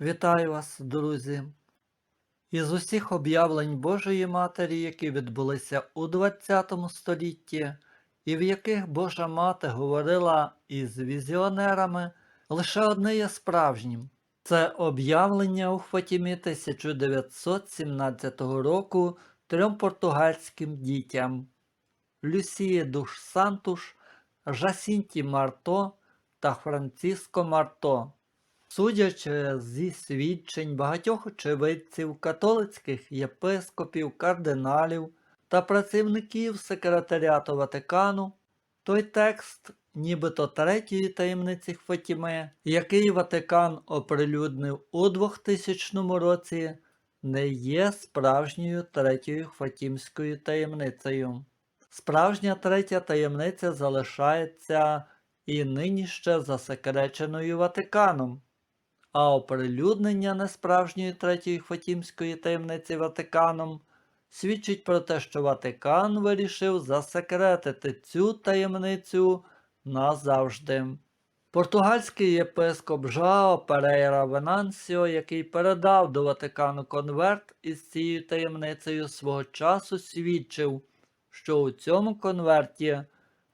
Вітаю вас, друзі! Із усіх об'явлень Божої Матері, які відбулися у ХХ столітті, і в яких Божа Мати говорила із візіонерами, лише одне є справжнім. Це об'явлення у Фатімі 1917 року трьом португальським дітям Люсії Душ Сантуш, Жасінті Марто та Франциско Марто. Судячи зі свідчень багатьох очевидців, католицьких єпископів, кардиналів та працівників секретаріату Ватикану, той текст, нібито третьої таємниці Фатіми, який Ватикан оприлюднив у 2000 році, не є справжньою третьою Фатімською таємницею. Справжня третя таємниця залишається і нині ще засекреченою Ватиканом а оприлюднення несправжньої третьої Фатімської таємниці Ватиканом свідчить про те, що Ватикан вирішив засекретити цю таємницю назавжди. Португальський єпископ Жао Перейра Венансіо, який передав до Ватикану конверт із цією таємницею свого часу, свідчив, що у цьому конверті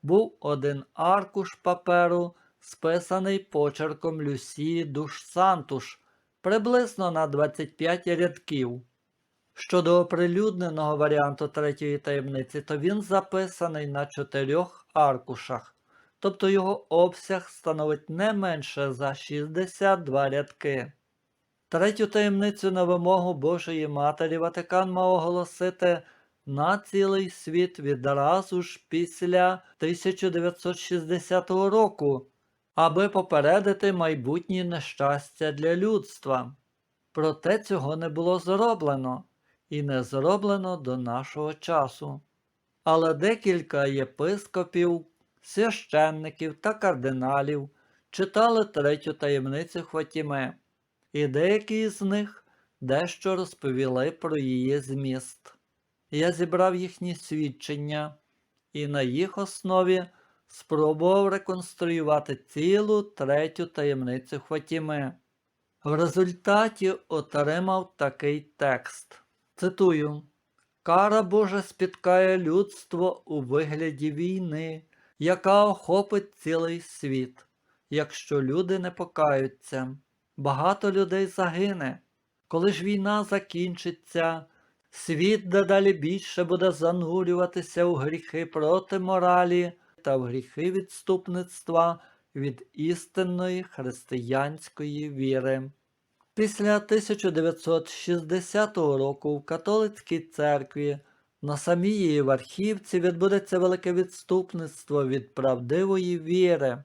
був один аркуш паперу списаний почерком Люсії Душ Сантуш приблизно на 25 рядків. Щодо оприлюдненого варіанту третьої таємниці, то він записаний на чотирьох аркушах, тобто його обсяг становить не менше за 62 рядки. Третю таємницю на вимогу Божої Матері Ватикан мав оголосити на цілий світ відразу ж після 1960 року, аби попередити майбутні нещастя для людства. Проте цього не було зроблено і не зроблено до нашого часу. Але декілька єпископів, священників та кардиналів читали третю таємницю Хватіме, і деякі з них дещо розповіли про її зміст. Я зібрав їхні свідчення і на їх основі спробував реконструювати цілу третю таємницю Хватіми. В результаті отримав такий текст. Цитую: Кара Божа спіткає людство у вигляді війни, яка охопить цілий світ. Якщо люди не покаються, багато людей загине. Коли ж війна закінчиться, світ дедалі більше буде занурюватися у гріхи проти моралі та в гріхи відступництва від істинної християнської віри. Після 1960 року в католицькій церкві на самій її верхівці відбудеться велике відступництво від правдивої віри,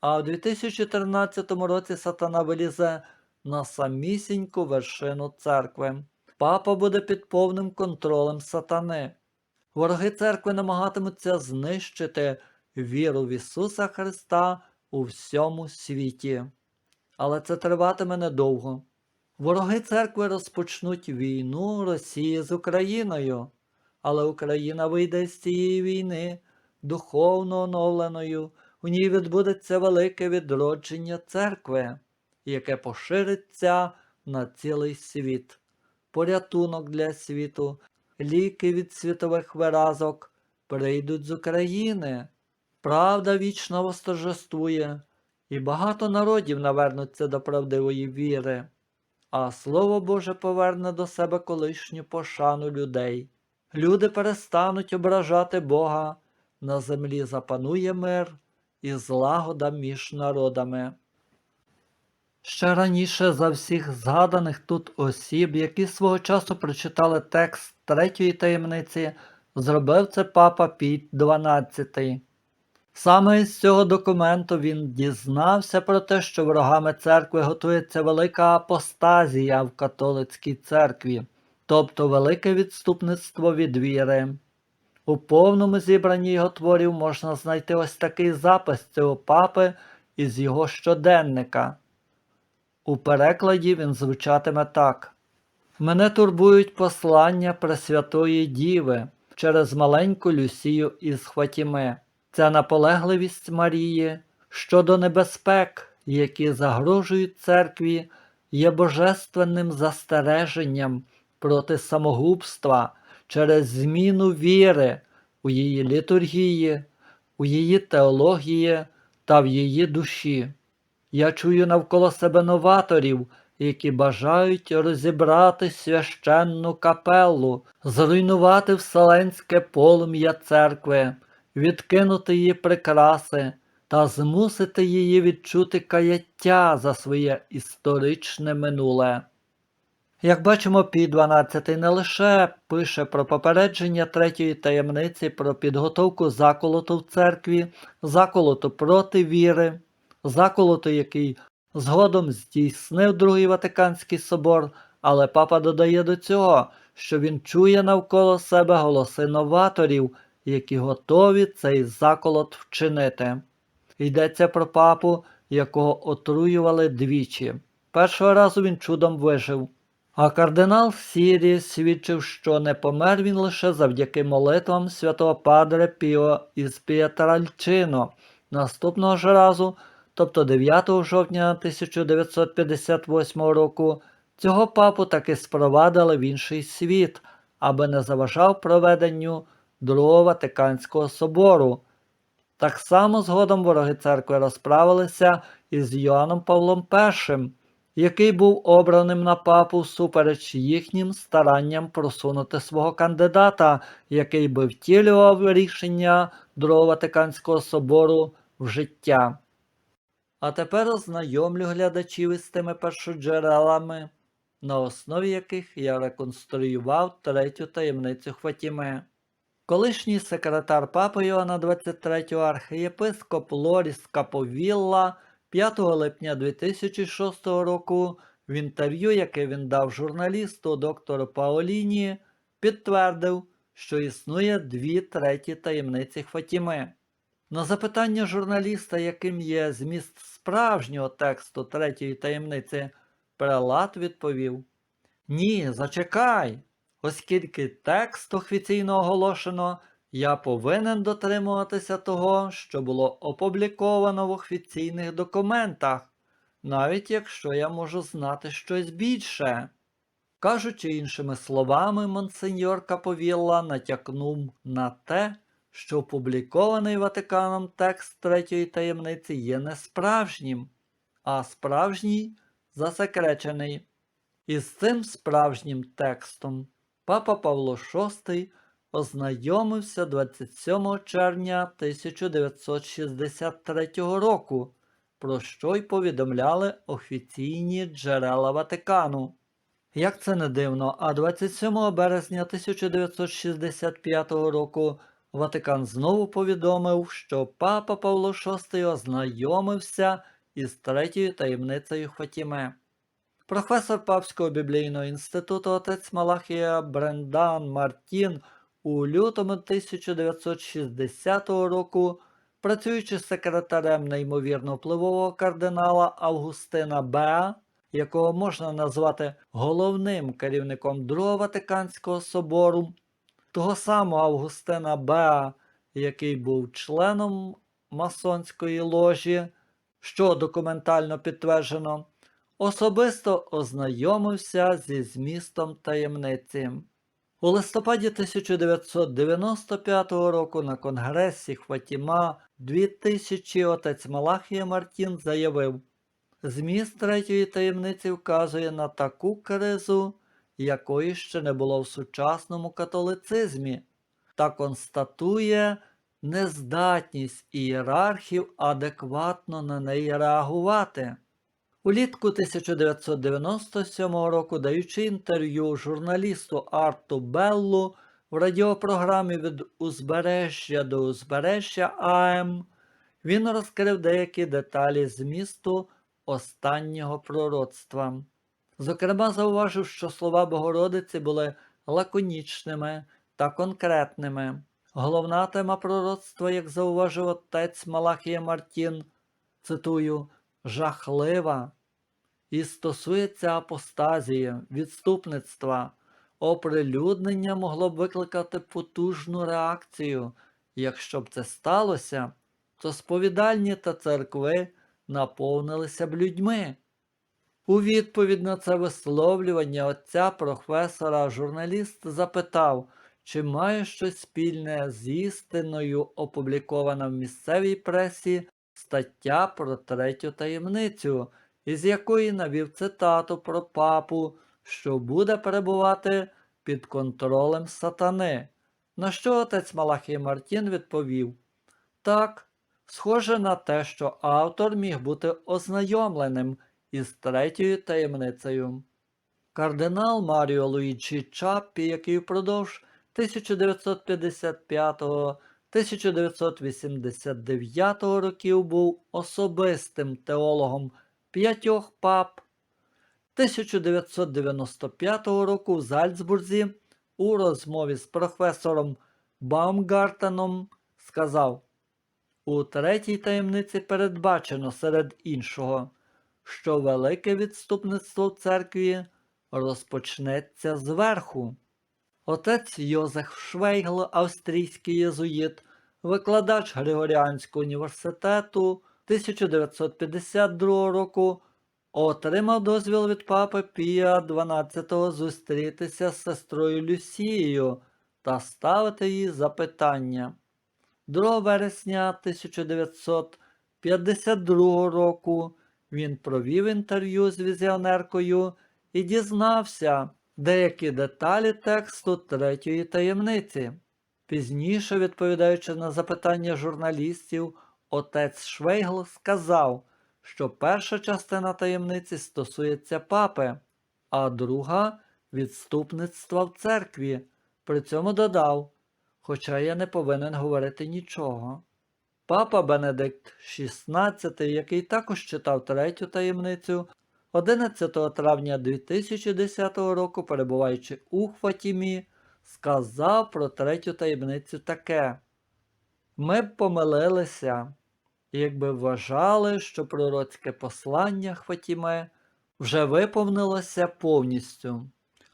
а у 2014 році сатана вилізе на самісіньку вершину церкви. Папа буде під повним контролем сатани. Вороги церкви намагатимуться знищити віру в Ісуса Христа у всьому світі. Але це триватиме недовго. Вороги церкви розпочнуть війну Росії з Україною, але Україна вийде з цієї війни духовно оновленою, у ній відбудеться велике відродження церкви, яке пошириться на цілий світ, порятунок для світу, ліки від світових виразок прийдуть з України. Правда вічно восторжествує, і багато народів навернуться до правдивої віри, а Слово Боже поверне до себе колишню пошану людей. Люди перестануть ображати Бога, на землі запанує мир і злагода між народами. Ще раніше за всіх згаданих тут осіб, які свого часу прочитали текст третьої таємниці, зробив це папа Піт XII. Саме із цього документу він дізнався про те, що ворогами церкви готується велика апостазія в католицькій церкві, тобто велике відступництво від віри. У повному зібранні його творів можна знайти ось такий запис цього папи із його щоденника. У перекладі він звучатиме так: Мене турбують послання Пресвятої Діви через маленьку Люсію із Хватіме. Ця наполегливість Марії щодо небезпек, які загрожують церкві, є божественним застереженням проти самогубства через зміну віри у її літургії, у її теології та в її душі. Я чую навколо себе новаторів, які бажають розібрати священну капелу, зруйнувати вселенське полум'я церкви, відкинути її прикраси та змусити її відчути каяття за своє історичне минуле. Як бачимо, пі 12 не лише пише про попередження третьої таємниці про підготовку заколоту в церкві, заколоту проти віри, заколоту, який згодом здійснив Другий Ватиканський собор, але папа додає до цього, що він чує навколо себе голоси новаторів, які готові цей заколот вчинити. Йдеться про папу, якого отруювали двічі. Першого разу він чудом вижив. А кардинал Сірі свідчив, що не помер він лише завдяки молитвам святого Падре Піо із Пietralcino. Наступного ж разу, тобто 9 жовтня 1958 року, цього папу таки спровадили в інший світ, аби не заважав проведенню Другого Ватиканського собору. Так само згодом вороги церкви розправилися із Йоанном Павлом І, який був обраним на папу всупереч їхнім старанням просунути свого кандидата, який би втілював рішення Другого Ватиканського собору в життя. А тепер ознайомлю глядачів із тими першоджерелами, на основі яких я реконструював третю таємницю Хватіме. Колишній секретар папи Іоанна 23 архієпископ Лоріс Каповілла 5 липня 2006 року в інтерв'ю, яке він дав журналісту доктору Паоліні, підтвердив, що існує дві треті таємниці Фатіми. На запитання журналіста, яким є зміст справжнього тексту третьої таємниці, прелат відповів: Ні, зачекай. Оскільки текст офіційно оголошено, я повинен дотримуватися того, що було опубліковано в офіційних документах, навіть якщо я можу знати щось більше. Кажучи іншими словами, монсеньор Каповілла натякнув на те, що опублікований Ватиканом текст третьої таємниці є не справжнім, а справжній засекречений. І з цим справжнім текстом Папа Павло VI ознайомився 27 червня 1963 року, про що й повідомляли офіційні джерела Ватикану. Як це не дивно, а 27 березня 1965 року Ватикан знову повідомив, що папа Павло VI ознайомився із третьою таємницею Фатіме. Професор Папського біблійного інституту отець Малахія Брендан Мартін у лютому 1960 року, працюючи секретарем неймовірно впливового кардинала Августина Беа, якого можна назвати головним керівником Другого Ватиканського собору, того самого Августина Беа, який був членом масонської ложі, що документально підтверджено особисто ознайомився зі змістом таємниці. У листопаді 1995 року на конгресі Хватіма 2000 отець Малахія Мартін заявив, зміст третьої таємниці вказує на таку кризу, якої ще не було в сучасному католицизмі, та констатує нездатність ієрархів адекватно на неї реагувати. Улітку 1997 року, даючи інтерв'ю журналісту Арту Беллу в радіопрограмі від узбережжя до узбережжя АМ, він розкрив деякі деталі змісту останнього пророцтва. Зокрема, зауважив, що слова Богородиці були лаконічними та конкретними. Головна тема пророцтва, як зауважив отець Малахія Мартін, цитую, жахлива і стосується апостазії, відступництва, оприлюднення могло б викликати потужну реакцію. Якщо б це сталося, то сповідальні та церкви наповнилися б людьми. У відповідь на це висловлювання отця професора журналіст запитав, чи має щось спільне з істиною, опублікована в місцевій пресі стаття про третю таємницю, із якої навів цитату про папу, що буде перебувати під контролем сатани. На що отець Малахій Мартін відповів: Так, схоже на те, що автор міг бути ознайомленим із третьою таємницею. Кардинал Маріо Луїджі Чаппі, який впродовж 1955-1989 років був особистим теологом п'ятьох пап, 1995 року в Зальцбурзі у розмові з професором Баумгартеном сказав, у третій таємниці передбачено серед іншого, що велике відступництво в церкві розпочнеться зверху. Отець Йозеф Швейгл, австрійський єзуїт, викладач Григоріанського університету 1952 року, отримав дозвіл від папи Пія XII зустрітися з сестрою Люсією та ставити їй запитання. 2 вересня 1952 року він провів інтерв'ю з візіонеркою і дізнався деякі деталі тексту третьої таємниці. Пізніше, відповідаючи на запитання журналістів, отець Швейгл сказав, що перша частина таємниці стосується папи, а друга відступництва в церкві. При цьому додав, хоча я не повинен говорити нічого. Папа Бенедикт XVI, який також читав третю таємницю, 11 травня 2010 року, перебуваючи у Хватімі, сказав про третю таємницю таке. Ми б помилилися, якби вважали, що пророцьке послання Хватіме вже виповнилося повністю.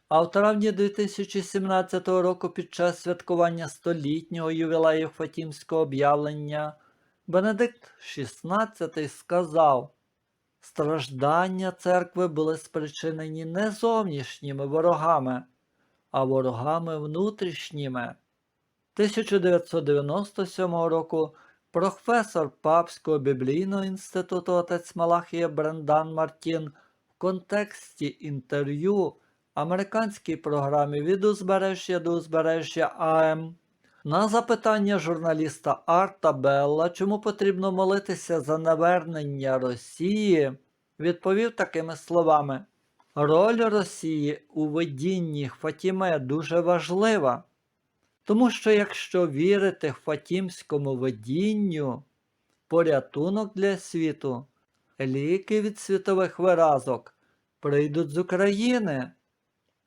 А в травні 2017 року під час святкування столітнього ювілею Фатімського об'явлення Бенедикт XVI сказав, страждання церкви були спричинені не зовнішніми ворогами, а ворогами внутрішніми. 1997 року професор Папського біблійного інституту отець Малахія Брендан Мартін в контексті інтерв'ю американській програмі від узбережжя до узбережжя АМ. На запитання журналіста Арта Белла, чому потрібно молитися за навернення Росії, відповів такими словами: Роль Росії у видінні Фатіме дуже важлива, тому що якщо вірити Фатімському видінню, порятунок для світу, ліки від світових виразок прийдуть з України.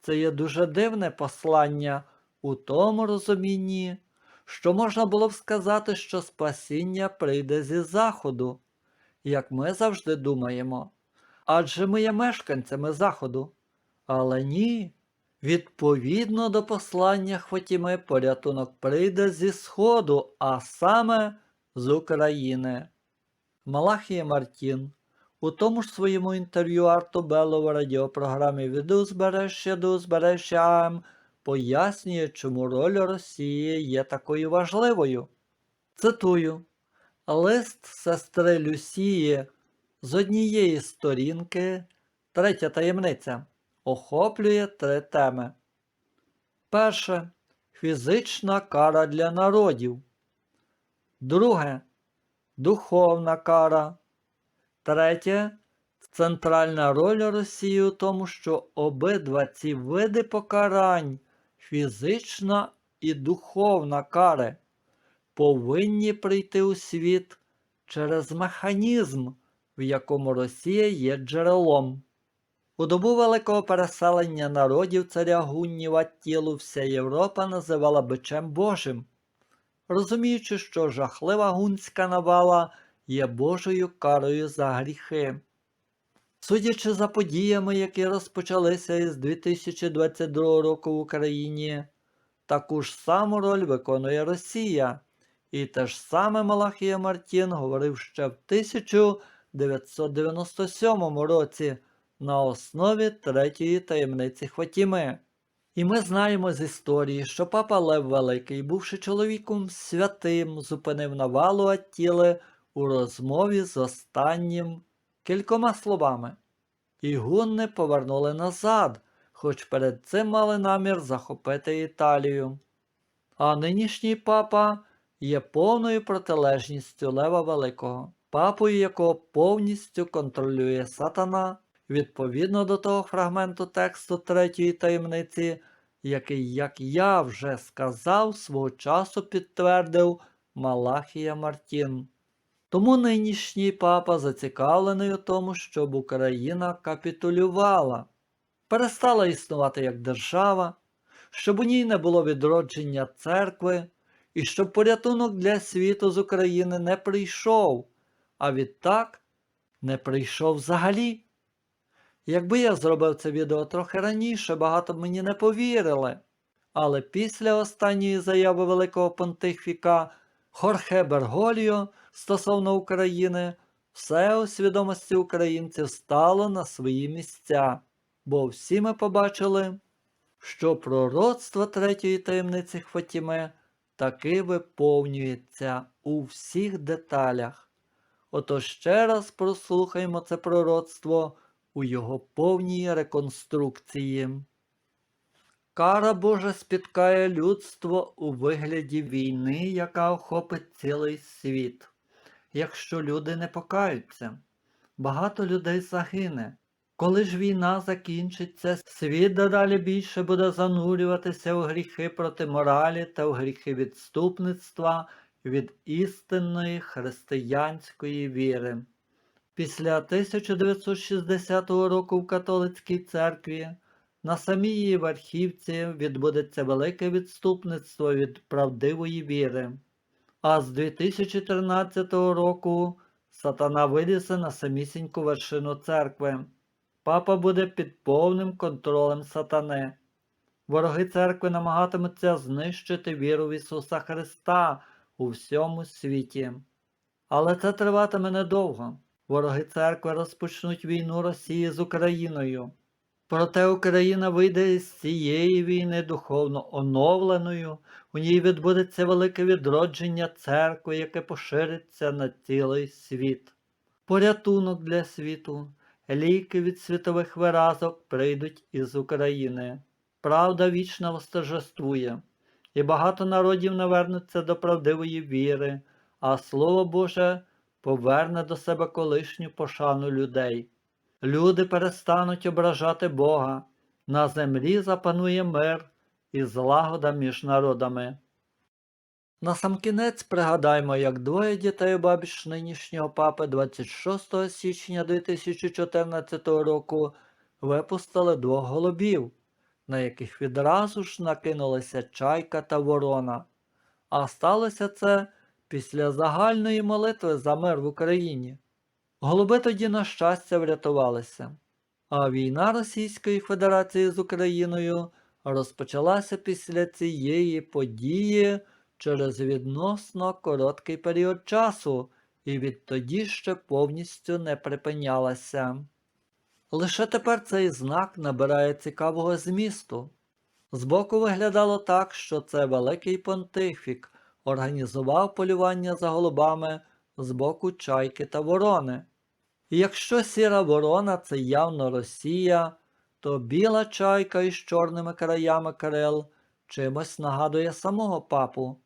Це є дуже дивне послання у тому розумінні, що можна було б сказати, що спасіння прийде зі Заходу, як ми завжди думаємо. Адже ми є мешканцями Заходу. Але ні. Відповідно до послання Хватіми, порятунок прийде зі Сходу, а саме з України. Малахія Мартін у тому ж своєму інтерв'ю Арту Белло в радіопрограмі від узбережжя до узбережжя АМ пояснює, чому роль Росії є такою важливою. Цитую: Лист сестри Люсії з однієї сторінки, третя таємниця, охоплює три теми. Перше. Фізична кара для народів. Друге. Духовна кара. Третє. Центральна роль Росії у тому, що обидва ці види покарань, фізична і духовна кари, повинні прийти у світ через механізм, в якому Росія є джерелом. У добу великого переселення народів царя Гунніва тілу вся Європа називала бичем Божим, розуміючи, що жахлива гунська навала є Божою карою за гріхи. Судячи за подіями, які розпочалися із 2022 року в Україні, таку ж саму роль виконує Росія, і те ж саме Малахія Мартін говорив ще в 1997 році, на основі третьої таємниці Хватіми. І ми знаємо з історії, що папа Лев Великий, бувши чоловіком святим, зупинив навалу Аттіли у розмові з останнім кількома словами. І гунни повернули назад, хоч перед цим мали намір захопити Італію. А нинішній папа є повною протилежністю Лева Великого, папою якого повністю контролює сатана, відповідно до того фрагменту тексту третьої таємниці, який, як я вже сказав, свого часу підтвердив Малахія Мартін. Тому нинішній папа зацікавлений у тому, щоб Україна капітулювала, перестала існувати як держава, щоб у ній не було відродження церкви, і щоб порятунок для світу з України не прийшов, а відтак не прийшов взагалі. Якби я зробив це відео трохи раніше, багато б мені не повірили. Але після останньої заяви Великого Понтифіка Хорхе Бергольо стосовно України, все у свідомості українців стало на свої місця, бо всі ми побачили, що пророцтво третьої таємниці Хватіме таки виповнюється у всіх деталях. Отож ще раз прослухаймо це пророцтво у його повній реконструкції. Кара Божа спіткає людство у вигляді війни, яка охопить цілий світ. Якщо люди не покаються, багато людей загине. Коли ж війна закінчиться, світ дедалі більше буде занурюватися у гріхи проти моралі та у гріхи відступництва від істинної християнської віри. Після 1960 року в католицькій церкві на самій її верхівці відбудеться велике відступництво від правдивої віри. А з 2013 року сатана вилізе на самісіньку вершину церкви. Папа буде під повним контролем сатани. Вороги церкви намагатимуться знищити віру в Ісуса Христа у всьому світі. Але це триватиме недовго. Вороги церкви розпочнуть війну Росії з Україною. Проте Україна вийде із цієї війни духовно оновленою, у ній відбудеться велике відродження церкви, яке пошириться на цілий світ. Порятунок для світу, ліки від світових виразок прийдуть із України. Правда вічно восторжествує, і багато народів навернуться до правдивої віри, а Слово Боже поверне до себе колишню пошану людей. Люди перестануть ображати Бога, на землі запанує мир і злагода між народами. Насамкінець пригадаймо, як двоє дітей обабіч нинішнього папи 26 січня 2014 року випустили двох голубів, на яких відразу ж накинулися чайка та ворона. А сталося це після загальної молитви за мир в Україні. Голуби тоді, на щастя, врятувалися. А війна Російської Федерації з Україною розпочалася після цієї події через відносно короткий період часу і відтоді ще повністю не припинялася. Лише тепер цей знак набирає цікавого змісту. Збоку виглядало так, що це Великий Понтифік організував полювання за голубами з боку чайки та ворони. І якщо сіра ворона це явно Росія, то біла чайка із чорними краями крил чимось нагадує самого папу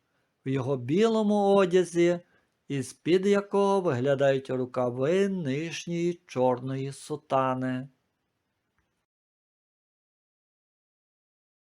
в його білому одязі, із під якого виглядають рукави нижньої чорної сутани.